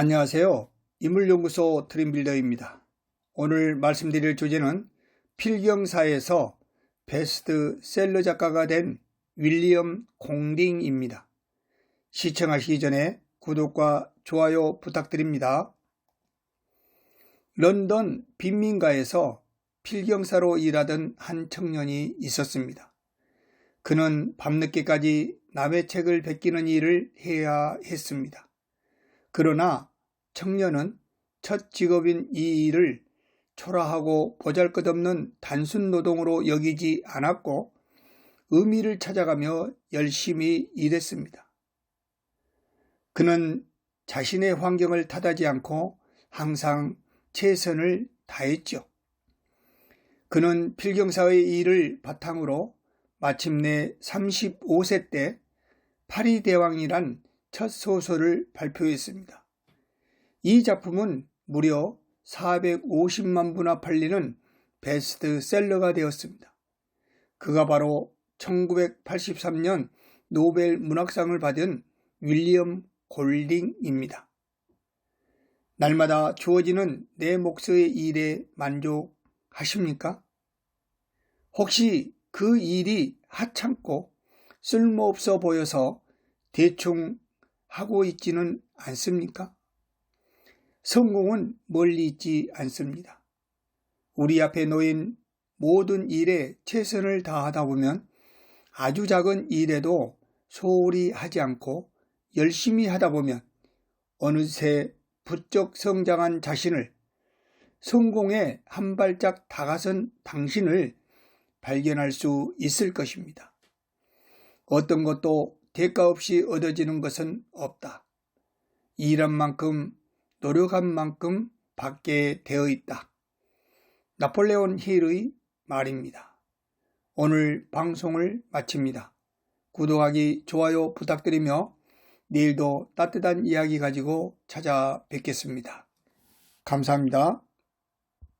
안녕하세요. 인물연구소 트림빌더입니다. 오늘 말씀드릴 주제는 필경사에서 베스트셀러 작가가 된 윌리엄 공딩입니다. 시청하시기 전에 구독과 좋아요 부탁드립니다. 런던 빈민가에서 필경사로 일하던 한 청년이 있었습니다. 그는 밤늦게까지 남의 책을 베끼는 일을 해야 했습니다. 그러나 청년은 첫 직업인 이 일을 초라하고 보잘것없는 단순 노동으로 여기지 않았고 의미를 찾아가며 열심히 일했습니다. 그는 자신의 환경을 탓하지 않고 항상 최선을 다했죠. 그는 필경사의 일을 바탕으로 마침내 35세 때 파리대왕이란 첫 소설을 발표했습니다. 이 작품은 무려 450만 부나 팔리는 베스트셀러가 되었습니다. 그가 바로 1983년 노벨 문학상을 받은 윌리엄 골딩입니다. 날마다 주어지는 내 몫의 일에 만족하십니까? 혹시 그 일이 하찮고 쓸모없어 보여서 대충 하고 있지는 않습니까? 성공은 멀리 있지 않습니다. 우리 앞에 놓인 모든 일에 최선을 다하다 보면 아주 작은 일에도 소홀히 하지 않고 열심히 하다 보면 어느새 부쩍 성장한 자신을 성공에 한 발짝 다가선 당신을 발견할 수 있을 것입니다. 어떤 것도 대가 없이 얻어지는 것은 없다. 일한 만큼 노력한 만큼 받게 되어 있다. 나폴레온 힐의 말입니다. 오늘 방송을 마칩니다. 구독하기, 좋아요 부탁드리며 내일도 따뜻한 이야기 가지고 찾아뵙겠습니다. 감사합니다.